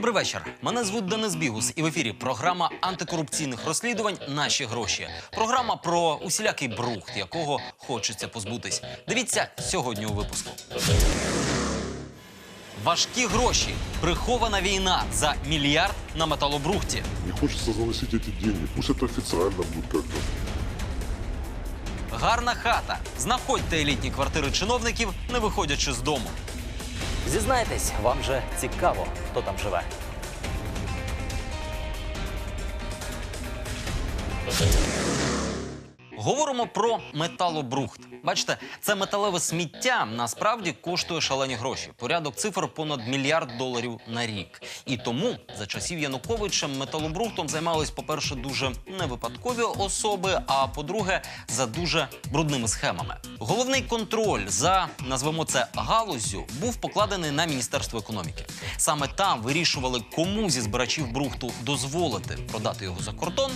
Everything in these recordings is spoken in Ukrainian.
Добрий вечір. Мене звуть Денис Бігус, і в ефірі програма антикорупційних розслідувань Наші гроші. Програма про усілякий брухт, якого хочеться позбутись. Дивіться сьогодні у випуску. Важкі гроші. Прихована війна за мільярд на металобрухті. Не хочется заносить эти деньги. Пусть это официально будет как-то. Гарна хата. Знаходьте елітні квартири чиновників, не виходячи з дому. Зізнайтесь, вам же цікаво, хто там живе. Говоримо про металобрухт. Бачите, це металеве сміття насправді коштує шалені гроші. Порядок цифр понад мільярд доларів на рік. І тому за часів Януковича металобрухтом займались, по-перше, дуже невипадкові особи, а по-друге, за дуже брудними схемами. Головний контроль за назвемо це галуззю був покладений на міністерство економіки. Саме там вирішували, кому зі збирачів брухту дозволити продати його за кордон,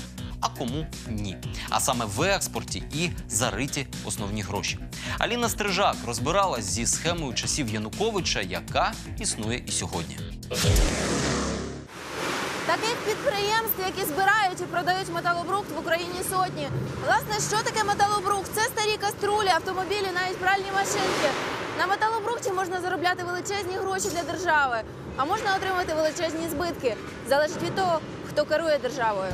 а кому ні. А саме в експорті і зариті основні гроші. Аліна Стрижак розбиралась зі схемою часів Януковича, яка існує і сьогодні. Таких підприємств, які збирають і продають металобрухт в Україні сотні. Власне, що таке металобрухт? Це старі каструлі, автомобілі, навіть пральні машинки. На металобрухті можна заробляти величезні гроші для держави, а можна отримати величезні збитки. Залежить від того, хто керує державою.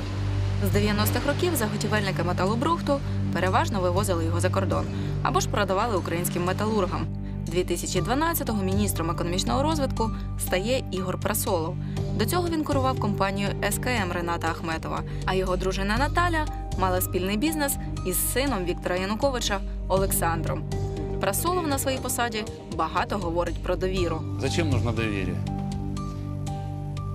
З 90-х років заготівельники металобрухту переважно вивозили його за кордон або ж продавали українським металургам. 2012-го міністром економічного розвитку стає Ігор Прасолов. До цього він керував компанією СКМ Рената Ахметова, а його дружина Наталя мала спільний бізнес із сином Віктора Януковича Олександром. Прасолов на своїй посаді багато говорить про довіру. Зачем нужно доверие?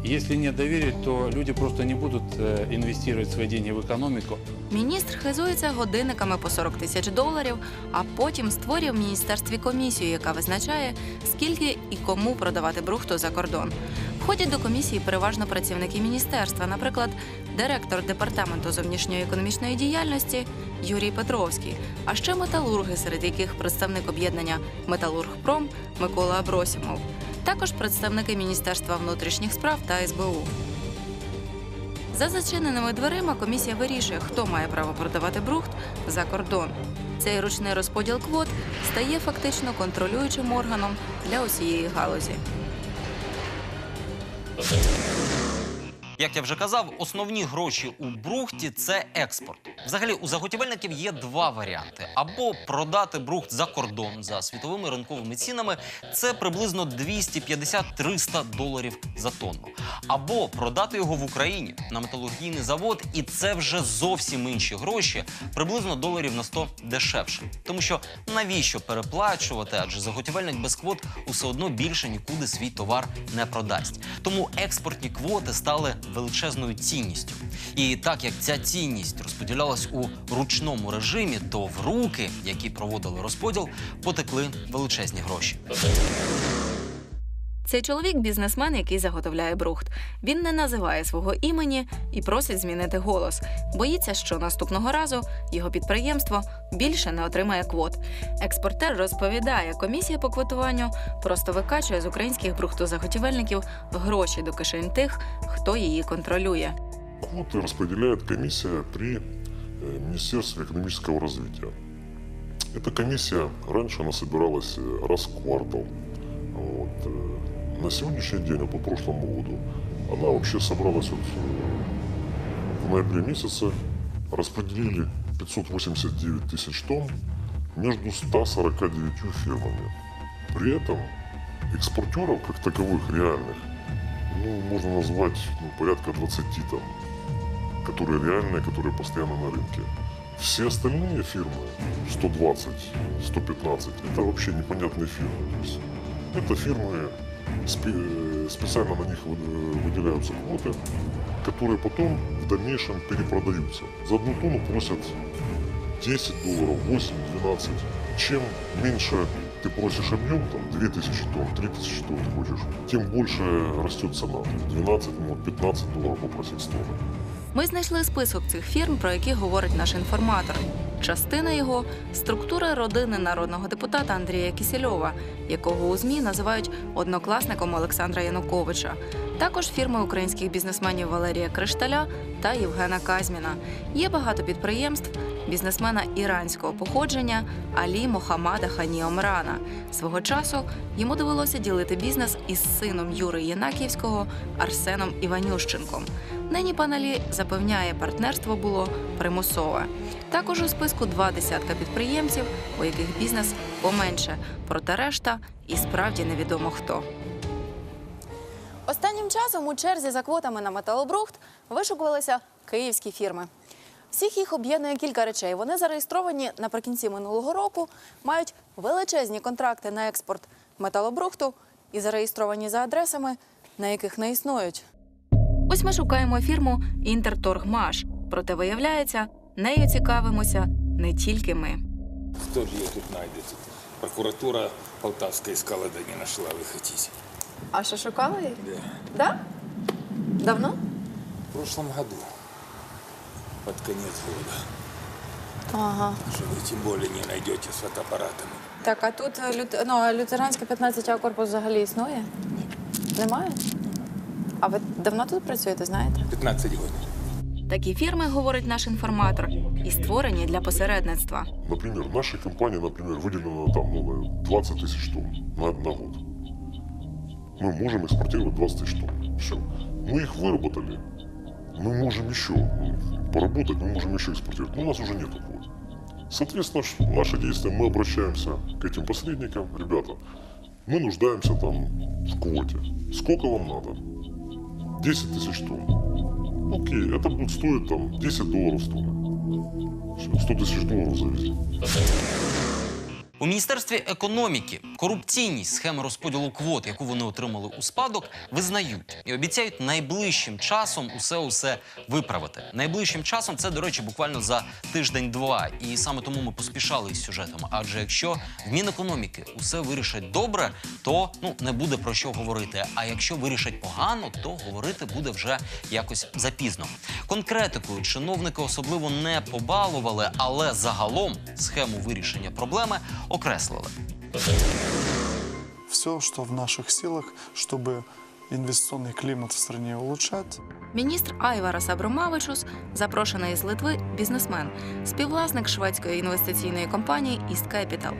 Если нет доверия, то люди просто не будут э, инвестировать свои деньги в экономику. Міністр хизується годинниками по 40 тисяч доларів, а потім створює в міністерстві комісію, яка визначає, скільки і кому продавати брухту за кордон. Входять до комісії переважно працівники міністерства, наприклад, директор департаменту зовнішньої економічної діяльності Юрій Петровський, а ще металурги, серед яких представник об'єднання Металургпром Микола Абросімов. Також представники Міністерства внутрішніх справ та СБУ. За зачиненими дверима комісія вирішує, хто має право продавати брухт за кордон. Цей ручний розподіл квот стає фактично контролюючим органом для усієї галузі. Як я вже казав, основні гроші у брухті це експорт. Взагалі, у заготівельників є два варіанти: або продати брухт за кордон за світовими ринковими цінами, це приблизно 250-300 доларів за тонну, або продати його в Україні на металургійний завод, і це вже зовсім інші гроші, приблизно доларів на 100 дешевше. Тому що навіщо переплачувати? Адже заготівельник без квот усе одно більше нікуди свій товар не продасть. Тому експортні квоти стали величезною цінністю. І так як ця цінність розподілялась у ручному режимі, то в руки, які проводили розподіл, потекли величезні гроші. Цей чоловік бізнесмен, який заготовляє брухт. Він не називає свого імені і просить змінити голос. Боїться, що наступного разу його підприємство більше не отримає квот. Експортер розповідає, комісія по квотуванню просто викачує з українських брухтозаготівельників гроші до кишень тих, хто її контролює. Квоты распределяет комиссия при э, Министерстве экономического развития. Эта комиссия, раньше она собиралась э, раз в квартал. Вот. На сегодняшний день, вот по прошлому году, она вообще собралась вот э, в ноябре месяце, распределили 589 тысяч тонн между 149 фирмами. При этом экспортеров, как таковых реальных, ну, можно назвать ну, порядка 20 там, которые реальные, которые постоянно на рынке. Все остальные фирмы, 120, 115, это вообще непонятные фирмы. Это фирмы, специально на них вы- выделяются квоты, которые потом в дальнейшем перепродаются. За одну тонну просят 10 долларов, 8, 12. Чем меньше ты просишь объем, там 2000 тонн, 3000 тонн хочешь, тем больше растет цена. 12, может 15 долларов попросить с тонны. Ми знайшли список цих фірм, про які говорить наш інформатор. Частина його структура родини народного депутата Андрія Кісельова, якого у ЗМІ називають однокласником Олександра Януковича. Також фірми українських бізнесменів Валерія Кришталя та Євгена Казміна. Є багато підприємств бізнесмена іранського походження Алі Мохамада Хані Омрана. Свого часу йому довелося ділити бізнес із сином Юри Єнаківського Арсеном Іванющенком. Нині пан Алі запевняє, партнерство було примусове. Також у списку два десятка підприємців, у яких бізнес поменше, проте решта і справді невідомо хто. Останнім часом у черзі за квотами на металобрухт вишукувалися київські фірми. Всіх їх об'єднує кілька речей. Вони зареєстровані наприкінці минулого року, мають величезні контракти на експорт металобрухту і зареєстровані за адресами, на яких не існують. Ось ми шукаємо фірму Інтерторгмаш. Проте виявляється, нею цікавимося не тільки ми. Хто ж її тут знайдеться? Прокуратура Полтавська искала, да не нашла, ви хотите. А що шукали їх? Да. Да? Давно? В прошлом году, под конец года, Ага. что вы тем более не найдете с фотоаппаратами. Так, а тут лют... ну, лютеранська 15 а корпус взагалі існує? Ні. Немає? А ви давно тут працюєте, знаєте? 15 год. Такі фірми, говорить наш інформатор, і створені для посередництва. Например, нашей компании, например, выделено там ну, на 20 тысяч тонн на, на год. Мы можем экспортировать 20 тысяч тонн. Все. Мы их выработали. Мы можем еще ну, поработать, мы можем еще экспортировать. Но у нас уже нет квот. Соответственно, ш- наши действия, мы обращаемся к этим посредникам. Ребята, мы нуждаемся там в квоте. Сколько вам надо? 10 тысяч тонн. Окей, это будет стоить там 10 долларов с тонны. Все, 100 тысяч долларов завезли. У міністерстві економіки корупційність схеми розподілу квот, яку вони отримали у спадок, визнають і обіцяють найближчим часом усе усе виправити. Найближчим часом це, до речі, буквально за тиждень-два. І саме тому ми поспішали із сюжетом. Адже якщо в Мінекономіки усе вирішать добре, то ну не буде про що говорити. А якщо вирішать погано, то говорити буде вже якось запізно. Конкретикою чиновники особливо не побалували, але загалом схему вирішення проблеми окреслили. все, что в наших силах, чтобы инвестиционный климат в стране улучшать. Міністр Айварас Абромавичус, запрошений з Литви бізнесмен, співвласник шведської інвестиційної компанії East Capital.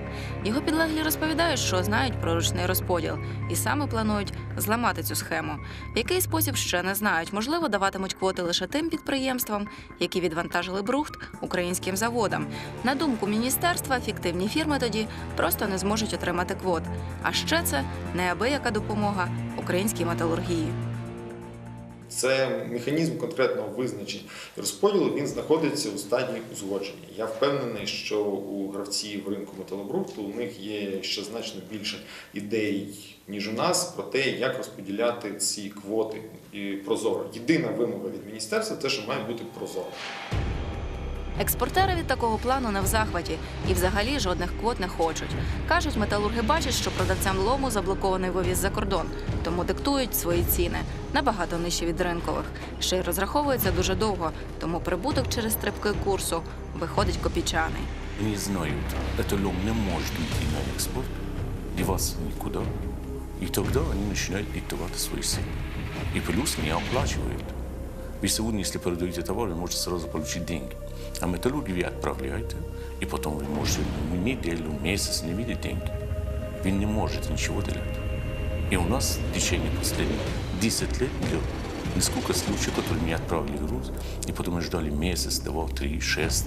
Його підлеглі розповідають, що знають про ручний розподіл і саме планують зламати цю схему. В який спосіб ще не знають. Можливо, даватимуть квоти лише тим підприємствам, які відвантажили брухт українським заводам. На думку міністерства, фіктивні фірми тоді просто не зможуть отримати квот. А ще це неабияка допомога українській металургії. Це механізм конкретного визначення і розподілу. Він знаходиться у стадії узгодження. Я впевнений, що у гравців ринку металобрухту у них є ще значно більше ідей, ніж у нас, про те, як розподіляти ці квоти і прозоро. Єдина вимога від міністерства це, що має бути прозоро. Експортери від такого плану не в захваті і взагалі жодних квот не хочуть. Кажуть, металурги бачать, що продавцям лому заблокований вивіз за кордон, тому диктують свої ціни набагато нижче від ринкових. Ще й розраховується дуже довго, тому прибуток через стрибки курсу виходить копійчаний. Они знают, это лом не может уйти на экспорт, деваться никуда. И тогда они начинают диктовать свои цены. И плюс не оплачивают. Вы сегодня, если продаете товар, вы можете сразу получить деньги. А металлурги вы отправляете, и потом вы можете неделю, месяц не видеть деньги. Вы не можете ничего делать. И у нас в течение последних 10 лет было несколько случаев, которые мне отправили груз, и потом мы ждали месяц, два, три, шесть.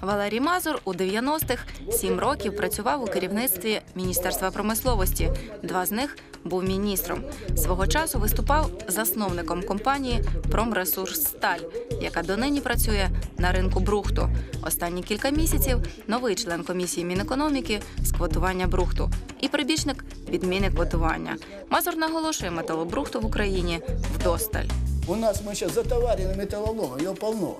Валерій Мазур у 90-х сім років працював у керівництві Міністерства промисловості. Два з них був міністром. Свого часу виступав засновником компанії Промресурссталь, яка донині працює на ринку брухту. Останні кілька місяців новий член комісії Мінекономіки з квотування брухту і прибічник відміни квотування. Мазур наголошує металобрухту в Україні вдосталь. У нас мы сейчас затоварены металлоломом, его полно.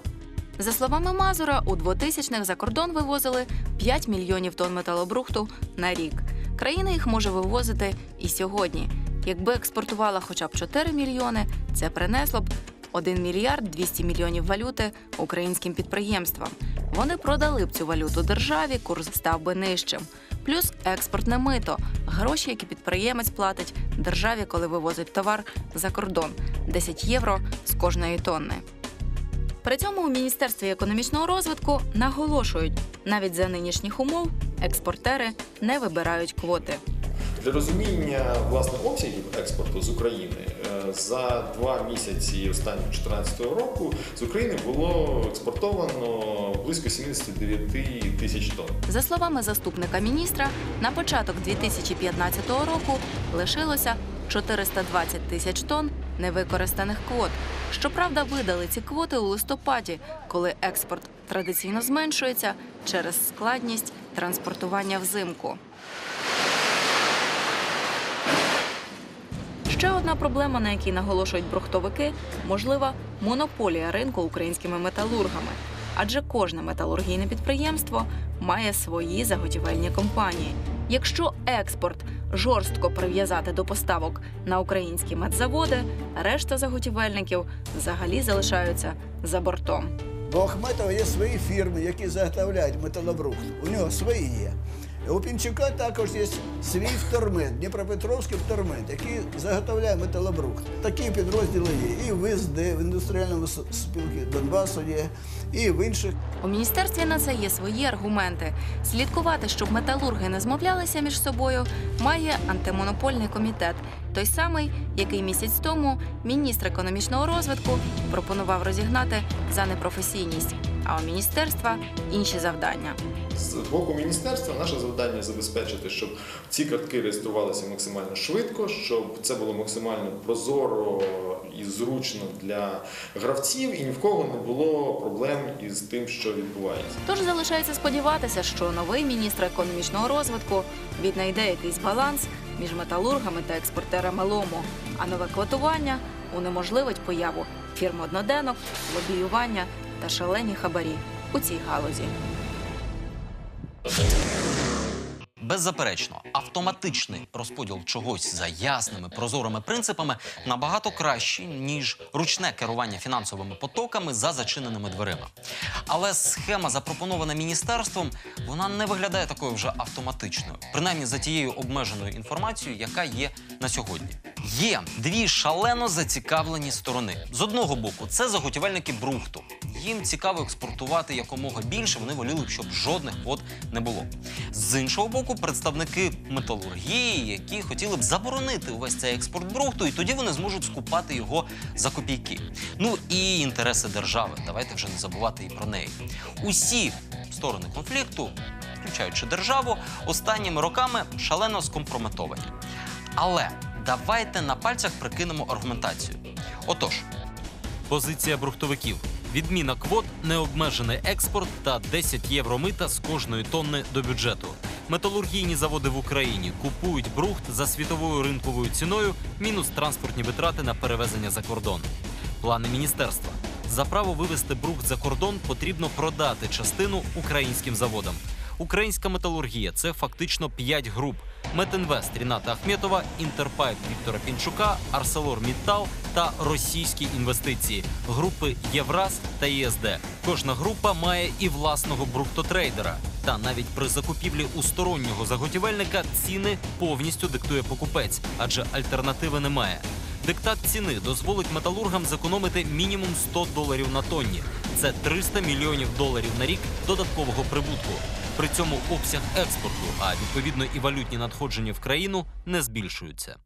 За словами Мазура, у 2000-х за кордон вивозили 5 мільйонів тонн металобрухту на рік. Країна їх може вивозити і сьогодні. Якби експортувала хоча б 4 мільйони, це принесло б 1 мільярд 200 мільйонів валюти українським підприємствам. Вони продали б цю валюту державі, курс став би нижчим. Плюс експортне мито гроші, які підприємець платить державі, коли вивозить товар за кордон 10 євро з кожної тонни. При цьому у Міністерстві економічного розвитку наголошують, навіть за нинішніх умов експортери не вибирають квоти. Для розуміння власне обсягів експорту з України е, за два місяці останнього 2014 року з України було експортовано близько 79 тисяч тонн. За словами заступника міністра, на початок 2015 року лишилося 420 тисяч тонн невикористаних квот. Щоправда, видали ці квоти у листопаді, коли експорт традиційно зменшується через складність транспортування взимку. Ще одна проблема, на якій наголошують брухтовики, можлива монополія ринку українськими металургами. Адже кожне металургійне підприємство має свої заготівельні компанії. Якщо експорт жорстко прив'язати до поставок на українські медзаводи, решта заготівельників взагалі залишаються за бортом. Бо Ахметова є свої фірми, які заготовляють металобрухт. У нього свої є. У Пінчука також є свій втормент, Дніпропетровський втормент, який заготовляє металобрухт. Такі підрозділи є і в ВСД, в індустріальному с- спілці Донбасу є, і в інших. У міністерстві на це є свої аргументи. Слідкувати, щоб металурги не змовлялися між собою, має антимонопольний комітет, той самий, який місяць тому міністр економічного розвитку пропонував розігнати за непрофесійність. А у міністерства інші завдання. З боку міністерства наше завдання забезпечити, щоб ці картки реєструвалися максимально швидко, щоб це було максимально прозоро і зручно для гравців, і ні в кого не було проблем із тим, що відбувається. Тож залишається сподіватися, що новий міністр економічного розвитку віднайде якийсь баланс між металургами та експортерами лому, а нове квотування унеможливить появу фірм одноденок, лобіювання та шалені хабарі у цій галузі. Беззаперечно, автоматичний розподіл чогось за ясними прозорими принципами набагато кращий, ніж ручне керування фінансовими потоками за зачиненими дверима. Але схема, запропонована міністерством, вона не виглядає такою вже автоматичною, принаймні за тією обмеженою інформацією, яка є на сьогодні. Є дві шалено зацікавлені сторони. З одного боку, це заготівельники брухту. Їм цікаво експортувати якомога більше. Вони воліли б, щоб жодних квот не було. З іншого боку, представники металургії, які хотіли б заборонити увесь цей експорт брухту, і тоді вони зможуть скупати його за копійки. Ну і інтереси держави. Давайте вже не забувати і про неї. Усі сторони конфлікту, включаючи державу, останніми роками шалено скомпрометовані. Але давайте на пальцях прикинемо аргументацію. Отож, позиція брухтовиків. Відміна квот, необмежений експорт та 10 євро мита з кожної тонни до бюджету. Металургійні заводи в Україні купують брухт за світовою ринковою ціною, мінус транспортні витрати на перевезення за кордон. Плани міністерства. За право вивезти брухт за кордон потрібно продати частину українським заводам. Українська металургія це фактично 5 груп: Метинвест Ріната Ахметова, Інтерпайп Віктора Пінчука, Арселор Міттал та російські інвестиції групи Євраз та ЄСД. Кожна група має і власного брухтотрейдера. Та навіть при закупівлі у стороннього заготівельника ціни повністю диктує покупець, адже альтернативи немає. Диктат ціни дозволить металургам зекономити мінімум 100 доларів на тонні. Це 300 мільйонів доларів на рік додаткового прибутку. При цьому обсяг експорту, а відповідно і валютні надходження в країну не збільшуються.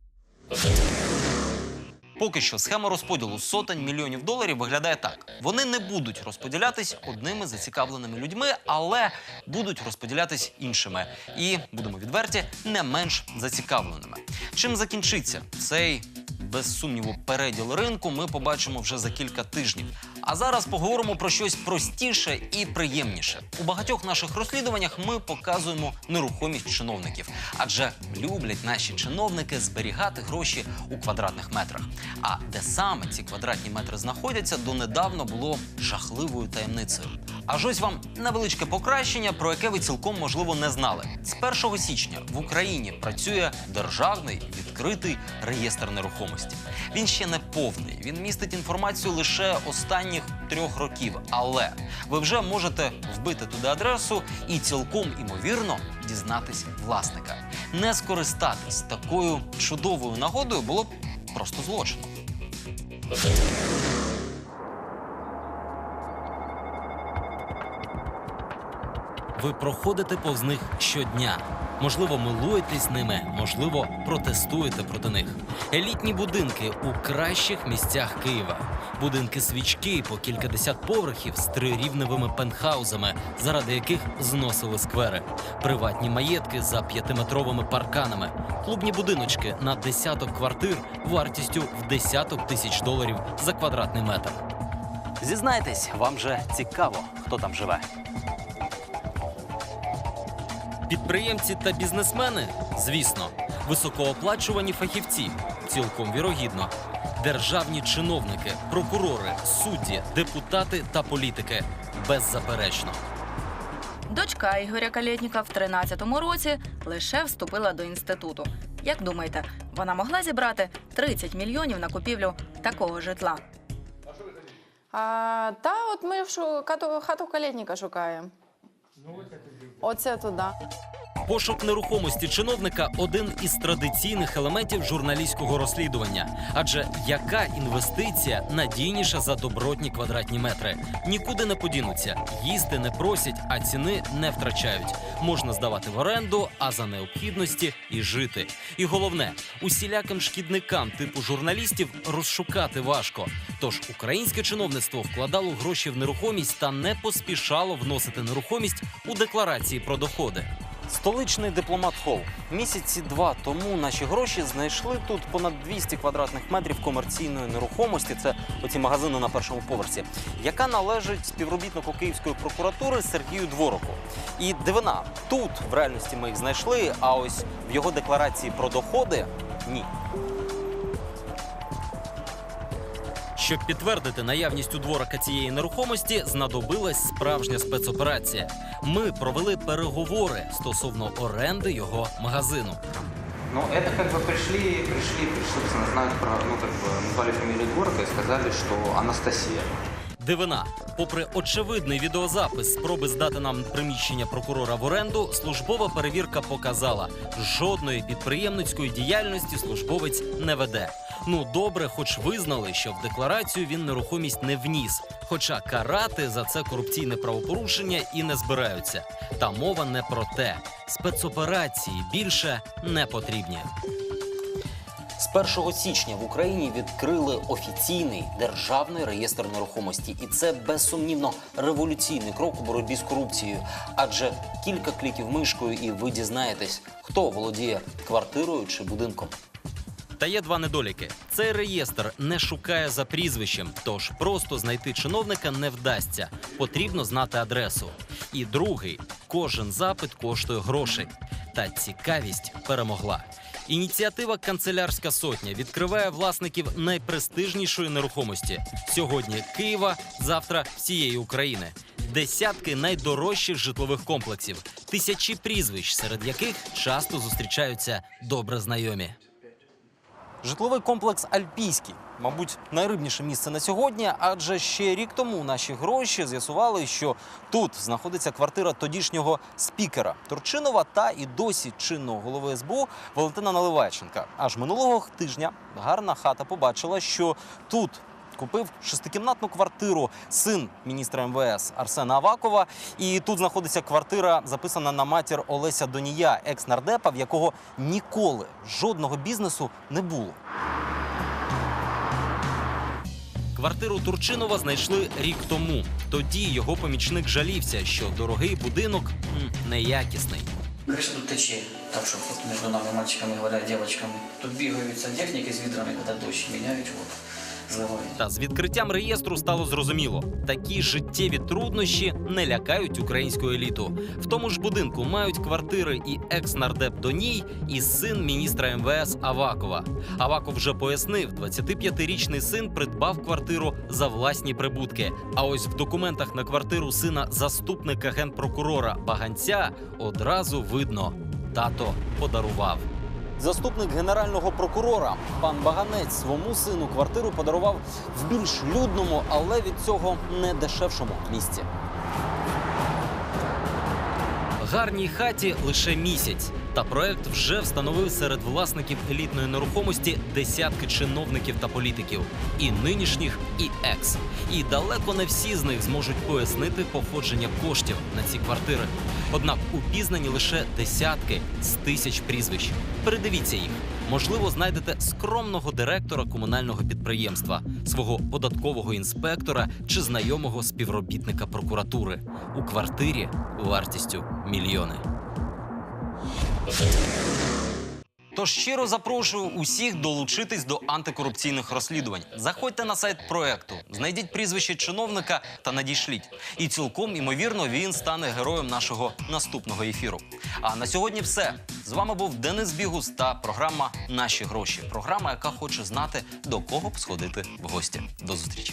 Поки що схема розподілу сотень мільйонів доларів виглядає так: вони не будуть розподілятись одними зацікавленими людьми, але будуть розподілятись іншими. І будемо відверті, не менш зацікавленими. Чим закінчиться цей без сумніву переділ ринку, ми побачимо вже за кілька тижнів. А зараз поговоримо про щось простіше і приємніше. У багатьох наших розслідуваннях ми показуємо нерухомість чиновників, адже люблять наші чиновники зберігати гроші у квадратних метрах. А де саме ці квадратні метри знаходяться, донедавна було жахливою таємницею. Аж ось вам невеличке покращення, про яке ви цілком можливо не знали. З 1 січня в Україні працює державний відкритий реєстр нерухомості. Він ще не повний. Він містить інформацію лише останніх трьох років. Але ви вже можете вбити туди адресу і цілком імовірно дізнатись власника. Не скористатись такою чудовою нагодою було б просто злочином. Ви проходите повз них щодня. Можливо, милуєтесь ними, можливо, протестуєте проти них. Елітні будинки у кращих місцях Києва. Будинки свічки по кількадесят поверхів з трирівневими пентхаузами, заради яких зносили сквери. Приватні маєтки за п'ятиметровими парканами, клубні будиночки на десяток квартир вартістю в десяток тисяч доларів за квадратний метр. Зізнайтесь, вам же цікаво, хто там живе. Підприємці та бізнесмени, звісно, високооплачувані фахівці, цілком вірогідно, державні чиновники, прокурори, судді, депутати та політики. Беззаперечно. Дочка Ігоря Калєтніка в 13-му році лише вступила до інституту. Як думаєте, вона могла зібрати 30 мільйонів на купівлю такого житла? А, та от ми шу, хату, хату калітника шукаємо. Оце туди. Пошук нерухомості чиновника один із традиційних елементів журналістського розслідування. Адже яка інвестиція надійніша за добротні квадратні метри? Нікуди не подінуться, їсти не просять, а ціни не втрачають. Можна здавати в оренду, а за необхідності і жити. І головне, усіляким шкідникам типу журналістів розшукати важко. Тож українське чиновництво вкладало гроші в нерухомість та не поспішало вносити нерухомість у декларації про доходи. Столичний дипломат Холл. Місяці два тому наші гроші знайшли тут понад 200 квадратних метрів комерційної нерухомості. Це оці магазини на першому поверсі, яка належить співробітнику Київської прокуратури Сергію Двороку. І дивина, тут в реальності ми їх знайшли, а ось в його декларації про доходи ні. Щоб підтвердити наявність у дворика цієї нерухомості, знадобилась справжня спецоперація. Ми провели переговори стосовно оренди його магазину. Ну, это как бы пришли, пришли, пришли, собственно, знают про, ну, как бы, назвали фамилию Дворка и сказали, что Анастасия. Дивина, попри очевидний відеозапис спроби здати нам приміщення прокурора в оренду, службова перевірка показала, жодної підприємницької діяльності службовець не веде. Ну добре, хоч визнали, що в декларацію він нерухомість не вніс. Хоча карати за це корупційне правопорушення і не збираються. Та мова не про те. Спецоперації більше не потрібні. З 1 січня в Україні відкрили офіційний державний реєстр нерухомості, і це безсумнівно революційний крок у боротьбі з корупцією. Адже кілька кліків мишкою, і ви дізнаєтесь, хто володіє квартирою чи будинком. Та є два недоліки. Цей реєстр не шукає за прізвищем, тож просто знайти чиновника не вдасться. Потрібно знати адресу. І другий кожен запит коштує грошей. Та цікавість перемогла. Ініціатива Канцелярська сотня відкриває власників найпрестижнішої нерухомості сьогодні Києва, завтра всієї України. Десятки найдорожчих житлових комплексів, тисячі прізвищ, серед яких часто зустрічаються добре знайомі. Житловий комплекс Альпійський, мабуть, найрибніше місце на сьогодні, адже ще рік тому наші гроші з'ясували, що тут знаходиться квартира тодішнього спікера Турчинова та і досі чинного голови СБУ Валентина Наливайченка. Аж минулого тижня гарна хата побачила, що тут. Купив шестикімнатну квартиру син міністра МВС Арсена Авакова. І тут знаходиться квартира, записана на матір Олеся Донія, екс-нардепа, в якого ніколи жодного бізнесу не було. Квартиру Турчинова знайшли рік тому. Тоді його помічник жалівся, що дорогий будинок м, неякісний. Крыша тут тече, так что вот между нами, мальчиками, говоря, девочками. Тут бегают сантехники с ведрами, когда дождь, меняют вот. Та з відкриттям реєстру стало зрозуміло, такі життєві труднощі не лякають українську еліту. В тому ж будинку мають квартири і екс-нардеп Доній, і син міністра МВС Авакова. Аваков вже пояснив, 25-річний син придбав квартиру за власні прибутки. А ось в документах на квартиру сина заступника генпрокурора Баганця одразу видно: тато подарував. Заступник генерального прокурора пан Баганець своєму сину квартиру подарував в більш людному, але від цього не дешевшому місці. Гарній хаті лише місяць. Та проект вже встановив серед власників елітної нерухомості десятки чиновників та політиків, і нинішніх, і екс. І далеко не всі з них зможуть пояснити походження коштів на ці квартири. Однак упізнані лише десятки з тисяч прізвищ. Передивіться їх. Можливо, знайдете скромного директора комунального підприємства, свого податкового інспектора чи знайомого співробітника прокуратури у квартирі вартістю мільйони. Тож щиро запрошую усіх долучитись до антикорупційних розслідувань. Заходьте на сайт проекту, знайдіть прізвище чиновника та надішліть. І цілком імовірно він стане героєм нашого наступного ефіру. А на сьогодні все. З вами був Денис Бігус та програма Наші гроші. Програма, яка хоче знати, до кого б сходити в гості. До зустрічі.